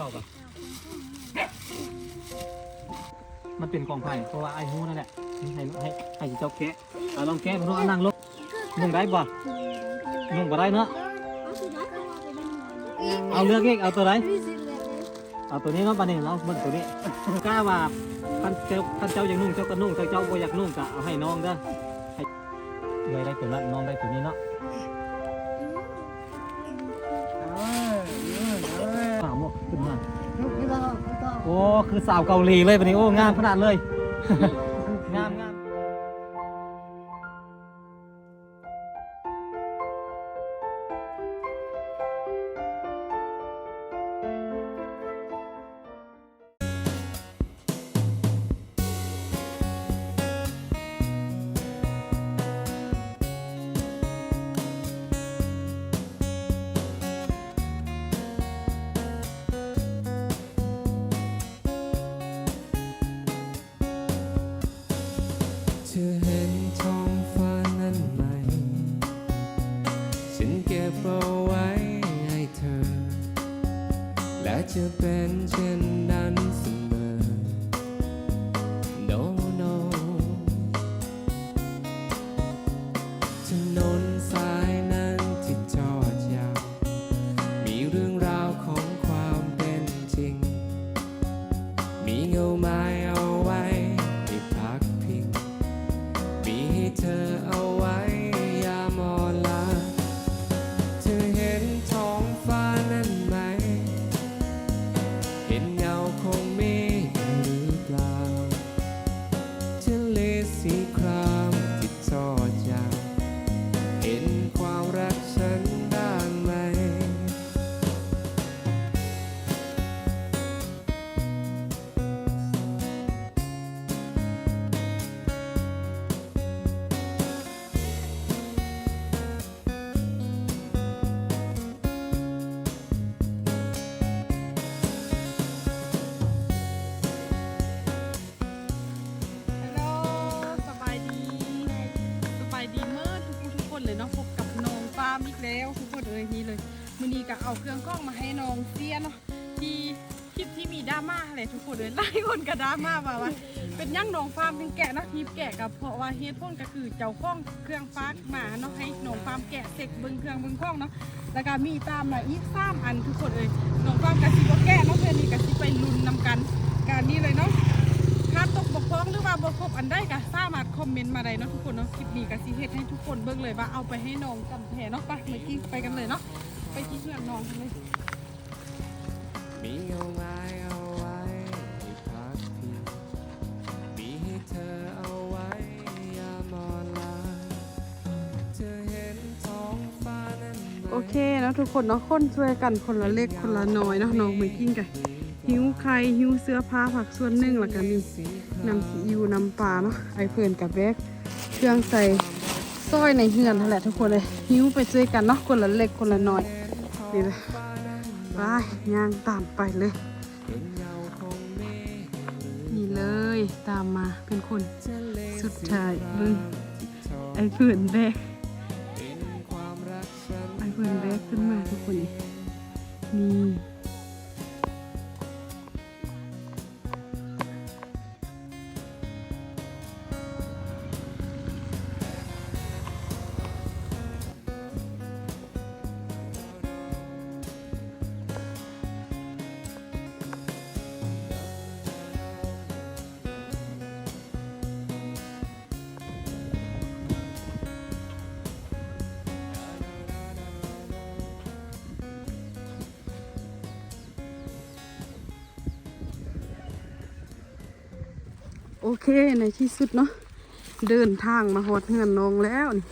เก่าปะมันเป็นกองไผ่เพราะว่าไอ้หูนั่นแหละให้ให้ให้เจ้าแกะเอาลองแกะมาดูเอานั่งลงนุ่งได้บ่นุ่งบ่ได้เนาะเอาเลือกเองเอาตัวไหนเอาตัวนี้เนาะปานี้เนาะมันตัวนี้กล้าว่าท่านเจ้าท่านเจ้าอยากนุ่งเจ้าก็นุ่งถ้าเจ้าบ่อยากนุ่งก็เอาให้น้องเด้อเลยได้ตัวนั้นน้องได้ตัวนี้เนาะ อ้คือสาวเกาหลีเลยวันนี้โอ้งามขนาดเลย แล้วทุกคนเอ้ยนี่เลยมือนี้ก็เอาเครื่องกล้องมาให้น้องเสียเนาะที่คลิปที่มีดราม่าอะไรทุกคนเลยหลายคนก็ดราม่าว่าว่าเป็นย่างน้องฟาร์มเป็นแกะนะทีแกะกับเพราะว่าเฮดพ่นก็คือเจ้าข้องเครื่องฟากมาเนาะให้น้องฟาร์มแกะเสกเบิ้งเครื่องเบิ้งข้องเนาะแล้วก็มีตามมาอีกสามอันทุกคนเลยน้องฟาร์มกะสิบ่แกะเนาะเพื่อนนี่กะสิไปลุ้นนำกันการนี้เลยเนาะ ถ้าตกบกพร่องหรือว่าบกครบอันใดก็สามารถคอมเมนต์มาได้เนาะทุกคนเนาะคลิปนี้ก็สิเฮ็ดให้ทุกคนเบิ่งเลยว่าเอาไปให้น้องกันแท้เนาะไปเมื่อกี้ไปกันเลยเนาะไปที่เพื่อนน้องกันเลย มีเอาไม้เอาไว้ให้พักพิงมีให้เธอเอาไว้ยามอ่อนล้าเธอเห็นท้องฟ้านั้นไหม โอเคเนาะทุกคนเนาะคนช่วยกันคนละเล็กคนละน้อยเนาะน้องเมื่อกี้กัน หิวไข่หิวเสื้อผ้าผักส่วนหนึ่งแล้วก็มีน้ำซีอิ๊วน้ำปลาเนาะไอเพื่อนกับแบกเครื่องใส่ซอยในเฮือนนั่นแหละทุกคนเลยหิวไปช่วยกันเนาะคนละเล็กคนละน้อยนี่เลยไปย่างตามไปเลยนี่เลยตามมาเป็นคนสุดท้ายมึงไอเพื่อนแบกไอเพื่อนแบกขึ้นมาทุกคนนี่ โอเคในที่สุดเนาะเดินทางมาหอดเฮือนนองแล้วนี่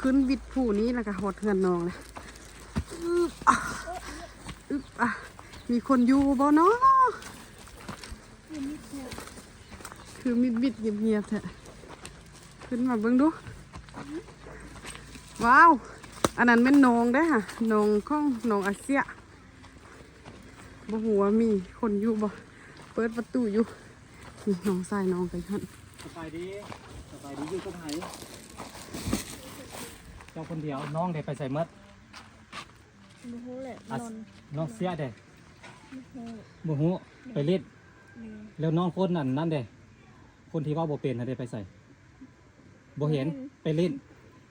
ขึ้นวิดผู้นี้แล้วก็หอดเฮือนนองเลยอึ๊บอะอึ๊บอะมีคนอยู่บ่เนาะคือมิดบิดๆเงียบแท้ขึ้นมาเบิ่งดู ว้าว อันนั้นเป็นนองได้ค่ะนองข้องนองอาเซียบ่หัวมีคนอยู่บ่เปิดประตูอยู่ นี่น้องใส่น้องกันท่านสบายดีสบายดีอยู่กับไผเจ้าคนเดียวน้องได้ไปใส่หมดรู้แหละอะนอนน้องเสียเด้บ่ฮู้ไปเล่นแล้วน้องคนนั้นนั่นเด้คนที่เว่าบ่เป็นน่ะได้ไปใส่บ่เห็นไปเล่น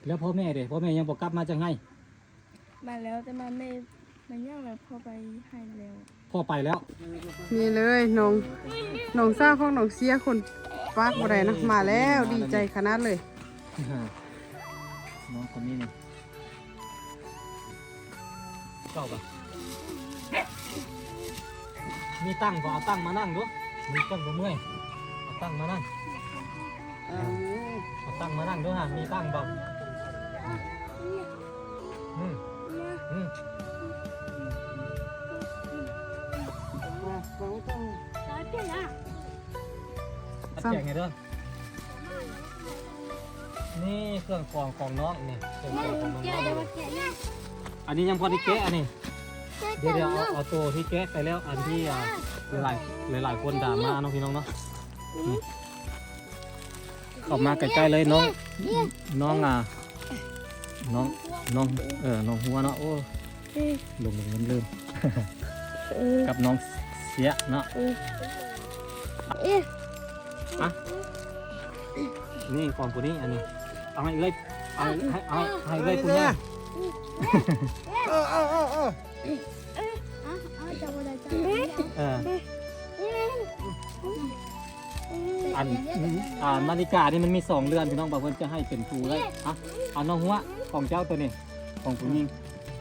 แล้วพ่อแม่เด้พ่อแม่ยังบ่กลับมาจังไง มาแล้วแต่มันไม่มันยังแบบพอไปให้เร็ว พ่อไปแล้วนี่เลยน้องน้องสาวของน้องเสียคนปากบ่ได้นะมาแล้วดีใจขนาดเลย น้องคนนี้นี่เจ้าปะมีตั้งบ่เอาตั้งมานั่งดูมีตั้งบ่เมื่อยเอาตั้งมานั่งเอาตั้งมานั่งดูฮะมีตั้งบ่อืมอืม ร้อยเปลี่ยนอะอัดแจงไงเด้อนี่เครื่องกรองของน้องนี่เครื่องกรองของน้องแกะเดี๋ยวมาแกะเนี่ยอันนี้ยังพอที่แกะอันนี้เดี๋ยวเดี๋ยวเอาเอาตัวที่แกะไปแล้วอันที่อ่าหลายหลายหลายๆคนด่ามาเนาะพี่น้องเนาะนี่เข้ามาใกล้ๆเลยน้องน้องอะน้องน้องเออน้องหัวเนาะโอ้ลงลงลืมลืมกับน้อง เสียเนาะเอ๊ะอะนี่ของผู้นี้อันนี้ เอาให้เลยเอาให้เอาให้ให้เลยผู้นี้อะอะจับอะไรจับเอออันอ่านาฬิกานี่มันมีสองเรือนพี่น้องบอกเพิ่นจะให้เป็นผู้เลยอะเอาน้องหัวของเจ้าตัวนี้ของผู้หญิง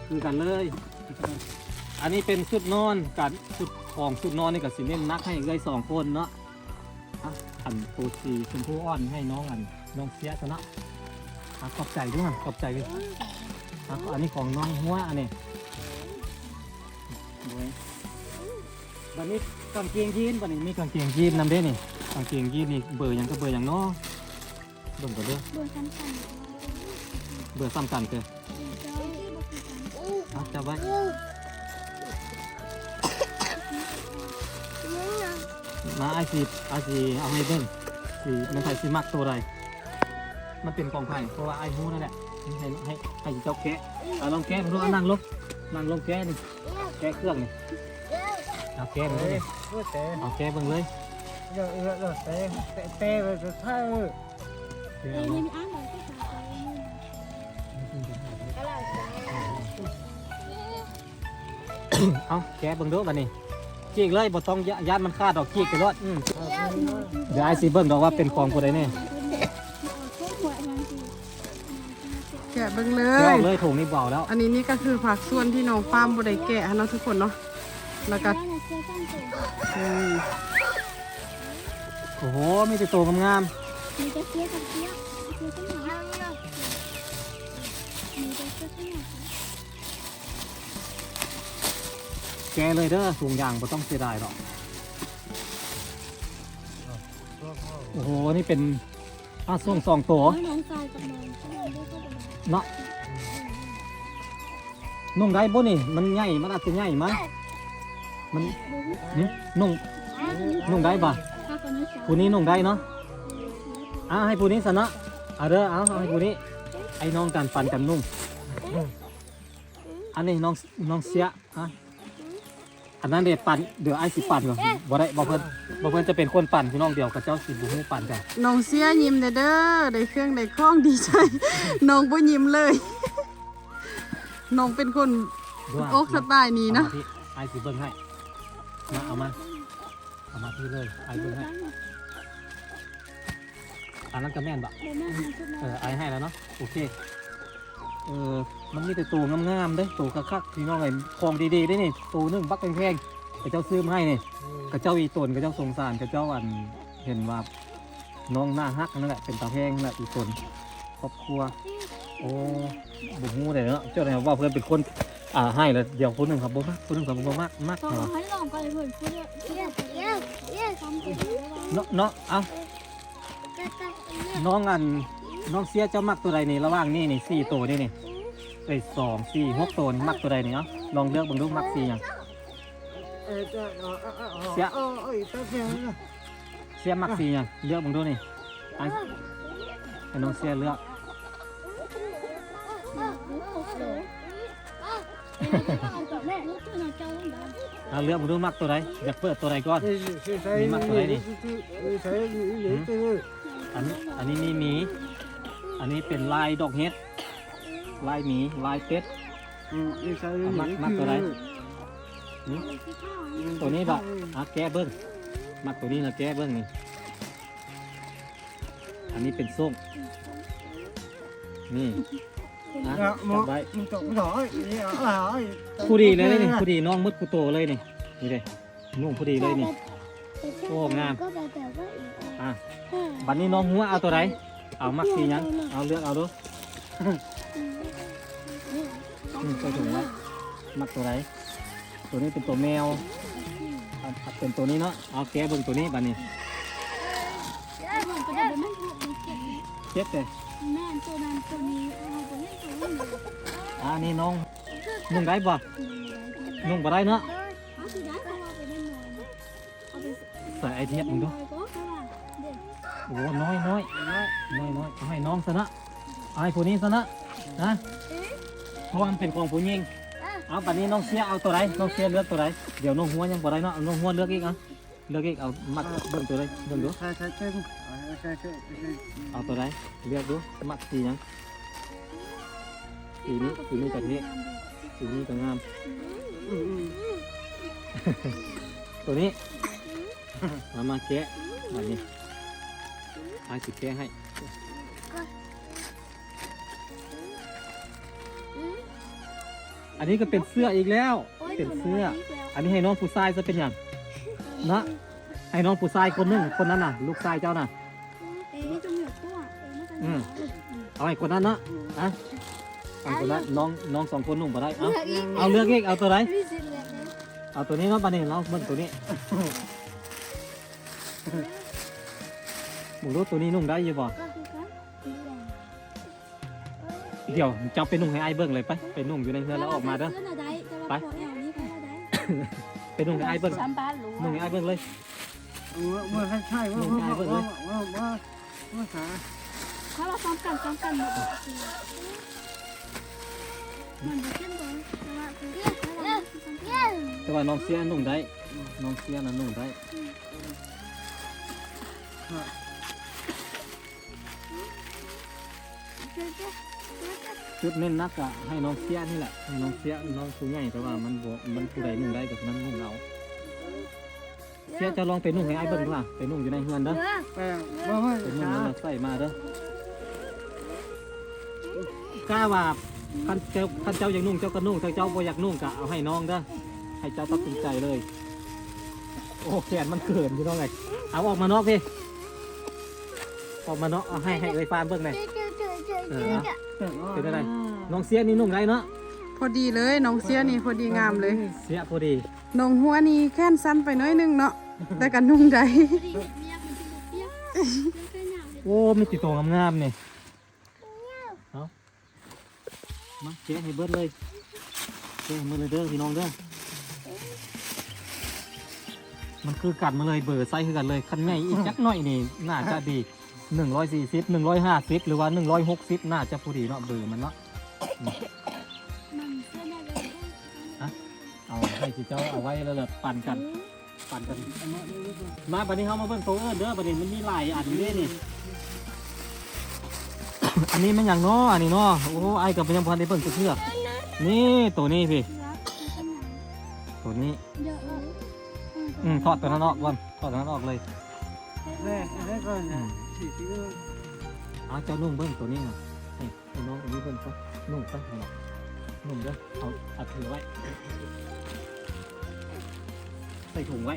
คือกันเลย อันนี้เป็นชุดนอนกับชุดของชุดนอนนี่กับสิเน้นนักให้เลยสองคนเนาะอะอันตูสีชมพูอ่อนให้น้องอันน้องเสียซะเนาะอะขอบใจด้วยขอบใจด้วยอะอันนี้ของน้องหัวอันนี้โอ้ยบันนี้กางเกงยีนบันนี้มีกางเกงยีนนำเด้นี่กางเกงยีนนี่เบอร์หยังก็เบอร์หยังเนาะเบิ่งก่อนเด้อเบอร์ชั้นสามเบอร์ซ้ำกันเด้อเจ้าอะจับไว้ มาไอซีไอซีเอาให้เบิ้งสีมันใส่สีมักตัวใดมันเป็นกองไผ่เพราะว่าไอฮูนั่นแหละให้ให้ให้เจ้าแกะเอาลองแกะมันดูเอานั่งลงนั่งลงแกะนี่แกะเครื่องนี่เอาแกะมันเลยเอาแกะเบิ่งเลยแกะเอาเอ้ยเลยนี่มีอ้างเลยที่ตาไปนี่เอาแกะเบิ่งดูบัดนี้ จีกเลยบ่ต้องยย่านมันขาดดอกจีกไปรถอืมเดี๋ยวไอซีเบิ่งดอกว่าเป็นของผู้ใดแน่แกะเบิ่งเลยออกเลยถุงนี่เบาแล้วอันนี้นี่ก็คือผักส่วนที่น้องฟาร์มบ่ได้แกะเนาะทุกคนเนาะ แล้วก็อืมโอ้โหมีแต่โตวงาม แต่เสี้ยกับเสี้ยเสี้ยข้างหลังมีแต่เสี้ยข้างหลังๆแกะเลยเด้อถุงยางบ่ต้องเสียดายหรอก โอ้โห นี่เป็นอาส่งสองตัวน้องทรายกับน้องข้างหลังด้วยก็เป็นเนาะนุ่งได้บ่นี่ มันใหญ่ มันอาจจะใหญ่มั้ยมันหึนุ่งนุ่งได้ป่ะถ้าคนนี้สาวผู้นี้นุ่งได้เนาะอะให้ผู้นี้ซะเนาะเอาเด้อเอาเอาให้ผู้นี้ ไอ้น้องกันปันกันนุ่งอันนี้น้องน้องเสียอะ อันนั้นเดี๋ยวปั่นเดี๋ยวไอ้สิปั่นก่อนบ่ได้บ่เพิ่นบ่เพิ่นจะเป็นคนปั่นพี่น้องเดียวกับเจ้าสิบ่ฮู้ปั่นกันน้องเสียยิ้มเด้อเด้อได้เครื่องได้คล้องดีใจน้องบ่ยิ้มเลยน้องเป็นคนด้วยโอ๊กสไตล์นี้เนาะอามาที่ไอ้สิเบิ่งให้มาเอามาเอามาที่เลยไอ้เบิ่งให้อันนั้นก็แม่นบะเดี๋ยวแม่ทำชุดเอน้อไอ้ให้แล้วเนาะโอเค เออ มันมีแต่ตัวงามๆเด้ตัวคักๆพี่น้องไอ้ของดีๆได้นี่ตัวหนึงบักแพงๆกระเจ้าซื้อมาให้นี่กระเจ้าอีตนกระเจ้าสงสารกระเจ้าอันเห็นว่าน้องหน้าฮักนั่นแหละเป็นตาแพงนั่นแหละอีตนครอบครัว โอ้บุกงูเลยเนาะเจ้าไหนว่าเพื่อนเป็นคนอ่าให้แล้วเดี๋ยวคนหนึ่งครับบ่มากคนหนึ่งครับบ่มากมากำเนาะให้ลองก่อนเลยเพื่อนเพื่อนเสี้ยเสี้ยเสี้ยทำเสี้ยเนาะเนาะเอาน้องอัน น้องเสียเจ้ามักตัวใดนี่ระหว่างนี่นี่สี่ตัวนี่นี่เอ้ยสองสี่หกตัวนี่มักตัวใดนี่เนาะลองเลือกเบังดูมักสี่หยังเสียเสียมักสี่หยังเลือกเบังดูนี่ไอ้ไอ้น้องเสียเลือก เอาเลือกมาดูมักตัวใดอยากเปิดตัวใดก่อนมีมักตัวไหนนี่อันนี้อันนี้มีหมี อันนี้เป็นลายดอกเห็ด ลายหมี ลายเป็ด มักมักตัวไหนหึตัวนี้บะอะแก้เบิ้งมักตัวนี้นะแก้เบิ้งนี่ อันนี้เป็นส้มนี่อะจับไว้ผู้ดีเลยนี่ผู้ดีน้องมุดผู้โตเลยนี่ นี่เลยนุ่งผู้ดีเลยนี่ โอ้งาม อะบัดนี้น้องหัวเอาตัวไหน เอามักสีหยังเอาเลือกเอาดูอืมใส่ถุงไว้มักตัวไหนตัวนี้เป็นตัวแมวเอาเป็นตัวนี้เนาะเอาแกะเบิ่งตัวนี้บัดนี้เป็นไม่ถูกมันเก็บเจ็บเลยแม่ตันนี้น้องนุ่งได้บ่นุ่งบ่ได้เนาะใส่ไอเทียบมึงดู โอ้น้อยน้อยน้อยน้อยเอาให้น้องซะนะเอาให้ผู้นี้ซะนะนะเพราะว่ามันเป็นของผู้หญิงเอาบัดนี้น้องเสียเอาตัวไหนน้องเสียเลือกตัวไหนเดี๋ยวน้องหัวยังบ่ได้เนาะน้องหัวเลือกอีกอะเลือกอีกเอามักเบิ่งตัวไหนเบิ่งดูเอาตัวไหนเลือกดูมักสีหยังสีนี้สีนี้จากนี้สีนี้ก็งามตัวนี้มามาแกะแบบนี้ ให้สิแกะให้อันนี้ก็เป็นเสื้ออีกแล้ว เป็นเสื้อ อันนี้ให้น้องผู้ชายจะเป็นอย่างนะให้น้องผู้ชายคนหนึงคนนั้นน่ะ ลูกชายเจ้าน่ะเอ๊ะจะมีตัวเอ๊ะมันจะเอาให้คนนั้นนะอะเอาคนนั้นน้องน้องสองคนนุ่งมาได้เอาเอาเลือกเองเอาตัวไหนมีสิเลยเอาตัวนี้เนาะปานนี้เราเบิ่งตัวนี้ หมูรู้ตัวนี้นุ่งได้อยังบ่ก็คือกันเดี๋ยวจะไปนุ่งให้ไอ้ายเบิ่งเลยไปไปนุ่งอยู่ในเรือนแล้วออกมาเด้อไปไปนุ่งให้ไอ้ายเบิ่งสามบ้านรู้นุ่งให้ไอ้ายเบิ่งเลยเขาเราซ้อมกันซ้อมกันหมดมันจะเข้มข้นแต่ว่าคือเย้แต่ว่าน้องเสียนุ่งได้ น้องเสียน่ะนุ่งได้ จุดเน้นนักอะให้น้องเสียนี่แหละให้น้องเสียน้องผู้ใหญ่แต่ว่ามันบ่มันผู้ใดนุ่งได้กับนั้นนุ่งเอาเสียจะลองไปนุ่งให้ไอ้ายเบิ่งล่ะไปนุ่งอยู่ในเรือนเด้อไปนุ่งแล้วใส่มาเด้อกล้าว่าคันเจ้าคันเจ้าอยากนุ่งเจ้าก็นุ่งถ้าเจ้าบ่อยากนุ่งก็เอาให้น้องเด้อให้เจ้าตัดสินใจเลยโอ้แขนมันเขินอยู่น้องไงเอาออกมานอกพี่ออกมานอกเอาให้ให้เอ้ยฟานเบิ่งหน่อย เออเอาเป็นอะไรน้องเสียนี่นุ่งได้เนาะพอดีเลยน้องเสียนี่พอดีงามเลย เสียพอดีน้องหัวนี่แค่นสั้นไปหน้อยนึงเนาะแต่กันนุ่งได้โอ้มีติดตัวงามๆนี่เอามาเสียให้เบิดเลยเสียให้เบิดเลยเด้อพี่น้องเด้อมันคือกัดมาเลยเบอร์ไซส์คือกันเลยคันใหญ่อีกจักหน่อยนี่น่าจะดี หนึ่งร้อยสี่สิบหนึ่งร้อยห้าสิบหรือว่าหนึ่งร้อยหกสิบน่าจะพอดีเนาะเบอร์มันเนาะเอาให้ที่เจ้าเอาไว้แล้วแบบปั่นกัน ปั่นกัน มาบัดนี้เขามาเบิ่งตัวเอิ้นเด้อบัดนี้มันมีหลายอันอยู่นี่นี่ อันนี้มันอย่างเนาะอันนี้เนาะโอ้ไอ้กับมันยังพันได้เบิ่งตัวเชื่อนี่ตัวนี้พี่ตัวนี้ อืมถอดตัวนั้นออกก่อนถอดตัวนั้นออกเลย เอาเจ้านุ่งเบิ้งตัวนี้นะนี่ไอ้น้องอันนี้เบิ้งก็นุ่งไปเอานุ่งเด้อเอาเอาถือไว้ ใส่ถุงไว้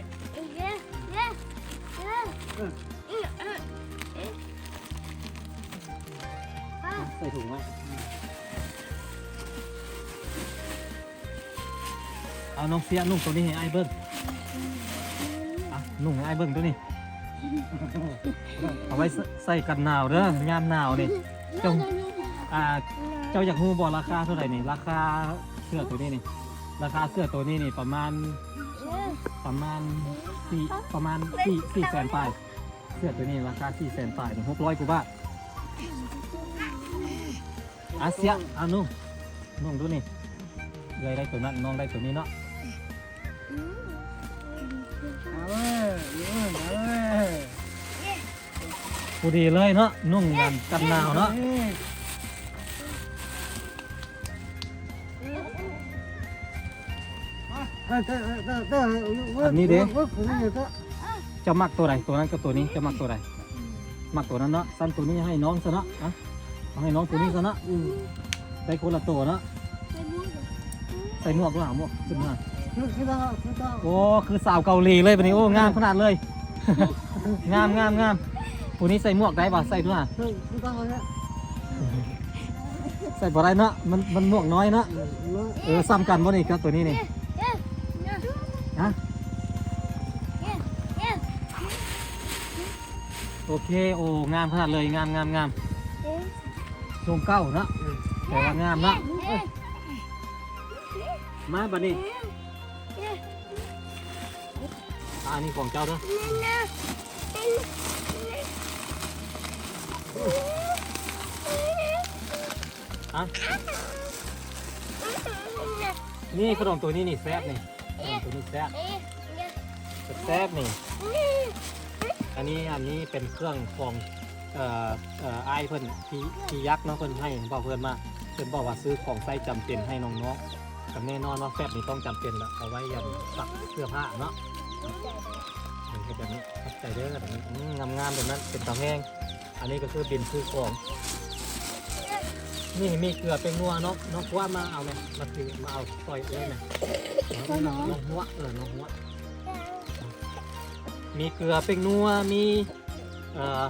เอาใส่ถุงไว้ เอาน้องเสียนุ่งตัวนี้ให้ไอ้เบิ้งอะนุ่งให้ไอ้เบิ้งตัวนี้ เอาไว้ใส่กันหนาวเด้อยามหนาวนี่เจ้าอ่าเจ้าอยากรู้บ่ราคาเท่าไหร่นี่ราคาเสื้อตัวนี้นี่ราคาเสื้อตัวนี้นี่ประมาณประมาณสี่ประมาณสี่สี่แสนปลายเสื้อตัวนี้ราคาสี่แสนปลายหกร้อยกว่าบาทอาเซียอานุ่งนุ่งดูนี่เลยได้ตัวนั้นน้องได้ตัวนี้เนาะ พอดีเลยเนาะนุ่งกันกันหนาวเนาะอันนี้เด้จะมักตัวใดตัวนั้นกับตัวนี้จะมักตัวใดมักตัวนั้นเนาะสั้นตัวนี้ให้น้องซะเนาะอะเอาให้น้องตัวนี้ซะเนาะได้คนละตัวเนาะใส่หมวกด้วยหาหมวกขึ้นมา โอ้ คือสาวเกาหลีเลยวันนี้ โอ้ งามขนาดเลย งามงามงามตัวนี้ใส่หมวกได้ป่ะใส่ด้วยใส่บ่ได้เนาะ มันมันหมวกน้อยเนาะ เออซ้ำกันบ่นี่ครับตัวนี้นี่ฮะโอเค โอ้ งามขนาดเลย งามงามงามชมเก้าเนาะแต่ว่างามเนาะมาบัดนี้ อ่านี่ของเจ้าเด้ออะนี่ขนมตัวนี้นี่แซ่บนี่ขนมตัวนี้แซ่บแซ่บนี่ อันนี้อันนี้เป็นเครื่องของเอ่อเอ่อไอ้ายเพิ่นพี่พี่ยักษ์เนาะเพิ่นให้บอกเพิ่นมาเพิ่นบอกว่าซื้อของใส่จำเป็นให้น้องๆกับแน่นอนว่าแฟบนี่ต้องจำเป็นละเอาไว้ยันซักเสื้อผ้าเนาะ มันก็แบบนี้เข้าใจเด้อแบบนี้อืมงามๆแบบนั้นเป็นตาแห้ง อันนี้ก็คือบินซื้อของ นี่มีเกลือเป็นนัวเนาะน้องว่ามาเอาไหมมาถือมาเอาปล่อยเอ้ยไหมน้องหัวเออน้องหัวมีเกลือเป็นนัวมีเอ่อ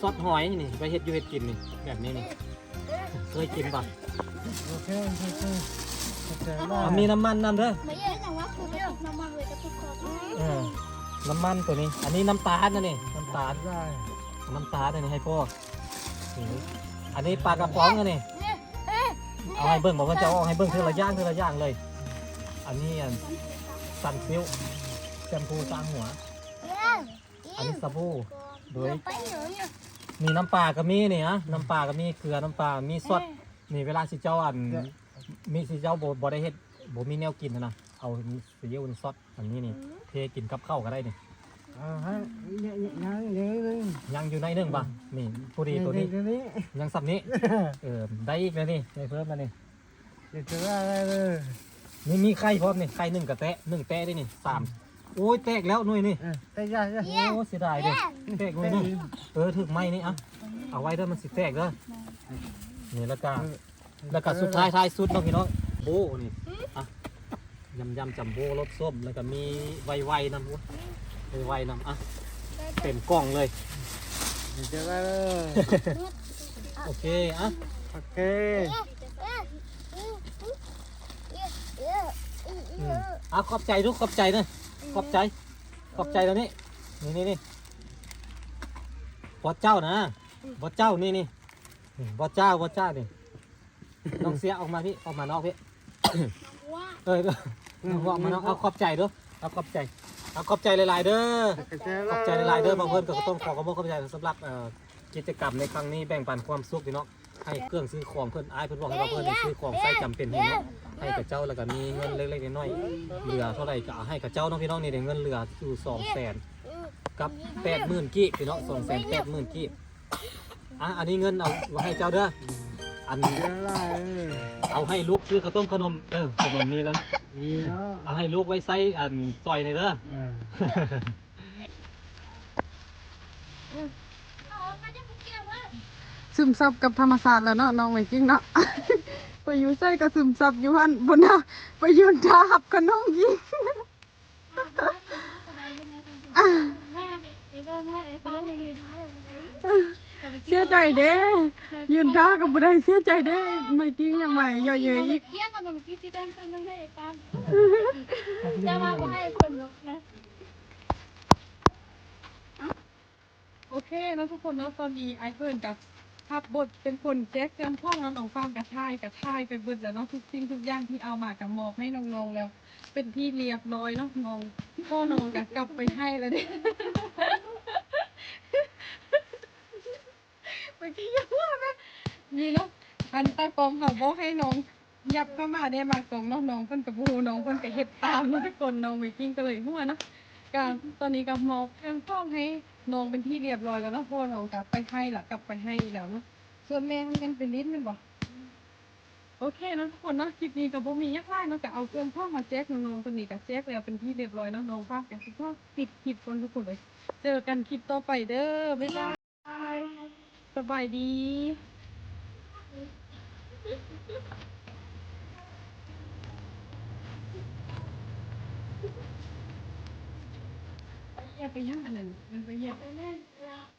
ซอสหอยนี่ไปเฮ็ดยูเฮ็ดกินนี่แบบนี้นี่เคยกินป่ะโอเคโอเค เคโอเคได้อะมีน้ำมันนำเด้อไม่ใช่แต่ว่าคือแบบน้ำมันเลยกระตุกคอเออน้ำมันตัวนี้ อันนี้น้ำตาลนะนี่น้ำตาลได้น้ำตาลนี่ให้พ่อนี่อันนี้ปลากระป๋องนะนี่เอาให้เบิ้งบอกว่าจะเอาให้เบิ้งเธอละอย่างเธอละอย่างเลย อันนี้อันซันซิลแชมพูสร้างหัว อันนี้สบู่โดยไปเหนือเนี่ยมีน้ำปลาก็มีนี่ฮะน้ำปลาก็มีเกลือน้ำปลามีซอสนี่เวลาสิเจ้าอัน มีสิเจ้าบ่บ่ได้เฮ็ดบ่มีแนวกินนะนะเอาซีอิ๊วนซอสอันนี้นี่ เทกินกับข้าวก็ได้นี่เอาให้ยังยังยังยังยังอยู่ในหนึงป่ะนี่ผู้ดีตัวนี้ นี้ยังสับนี้ เออได้อีกแล้วนี่ได้เพิ่มแล้วนี่จะได้อะไรเลยนี่มีไข่พร้อมนี่ไข่หนึ่งกับแตะหนึ่งแตะได้นี่สามโอ้ยแตกแล้วหน่ยนี่แต่ยากยากโอ้เสียดายเด้แตกหน่ยนี่เออถึกไหมนี่อะเอาไว้เด้อมันสิแตกเด้อนี่แล้วก็ แล้วก็สุดท้ายท้ายสุดเน้องพี่น้องโบนี่อะยำยำจัมโบ้รสส้มแล้วก็มีไวไวนำไวไวนำอะเต็มกล่องเลยจะได้เลยโอเคอะโอเคอืมอะขอบใจทุกขอบใจนะขอบใจ ขอบใจตัวนี้นี่นี่นี่บอเจ้านะบอเจ้านี่นี่นี่บอเจ้าบอเจ้านี่ น้องเสียออกมาพี่ออกมานอกพี่เออน้องออกมานอกเอาขอบใจด้วยเอาขอบใจเอาขอบใจหลายๆเด้อขอบใจหลายๆเด้อบางเพื่อนก็ต้องขอขอบคุณขอบใจสำหรับเอ่อกิจกรรมในครั้งนี้แบ่งปันความสุขพี่น้องให้เครื่องซื้อของเพื่อนอ้ายเพื่อนบอกให้เราเพื่อนได้ซื้อของใส่จำเป็นให้เนาะให้กับเจ้าแล้วก็มีเงินเล็กๆน้อยๆเหลือเท่าไหร่ก็เอาให้กับเจ้าน้องพี่น้องนี่ได้เงินเหลืออยู่สองแสนกับแปดหมื่นกีบพี่น้องสองแสนแปดหมื่นกีบอะอันนี้เงินเอาไว้ให้เจ้าเด้อ อันจะได้เลยเอาให้ลูกซื้อข้าวต้มขนมเออขนมนี้แล้วดีเนาะเอาให้ลูกไว้ใส่อันซอยในเด้ออ่าซึมซับกับธรรมศาสตร์แล้วเนาะน้องไวกิ้งเนาะ ไปอยู่ใส่ก็ซึมซับอยู่หันบนน่ะไปยืนทาบกับน้องยิง เสียใจเด้ยืนท่ากับบุได้เสียใจเด้ไม่จริงยังไงย่อยเยยอีกเที่ยงกันมันคิดที่ได้กันไม่ได้กันจะมาให้คนลุกนะโอเคแล้วทุกคนเนาะตอนนี้ไอเฟิร์นกับทับบทเป็นคนแจ็คเตรียมพ่อน้องๆฟังกับท่ายกับท่ายไปเบิดแล้วเนาะทุกสิ่งทุกอย่างที่เอามากับมอบให้น้องๆแล้ว เป็นที่เรียบร้อยเนาะน้องพ่อน้องกับกลับไปให้แล้วเด้ เมื่อกี้ยังว่านะนี่เนาะอันใต้ปอมเขาบอกให้น้องยับเข้ามาได้มากองน้องน้องเพิ่นกับบูน้องเพิ่นกับเฮ็ดตามเนาะทุกคนน้องไปกิ้งก็เลยหัวเนาะการตอนนี้กับมอบเครื่องฟ้องให้น้องเป็นที่เรียบร้อยแล้วเนาะเพราะว่าน้องกลับไปให้ละกลับไปให้แล้วเนาะส่วนแม่มันกันเป็นลิ้นมันบ่โอเคนะทุกคนเนาะคลิปนี้กับบ่มียักไล่เนาะก็เอาเครื่องฟ้อมาแจกน้องๆคนนี้ก็แจกแล้วเป็นที่เรียบร้อยเนาะน้องฟ้ากันทุกคนปิดคลิปคนทุกคนเลย เจอกันคลิปต่อไปเด้อบ๊ายบาย สบายดีอย่าไปย่างอันนั้นมันไปเหยียบไปเล่นเรา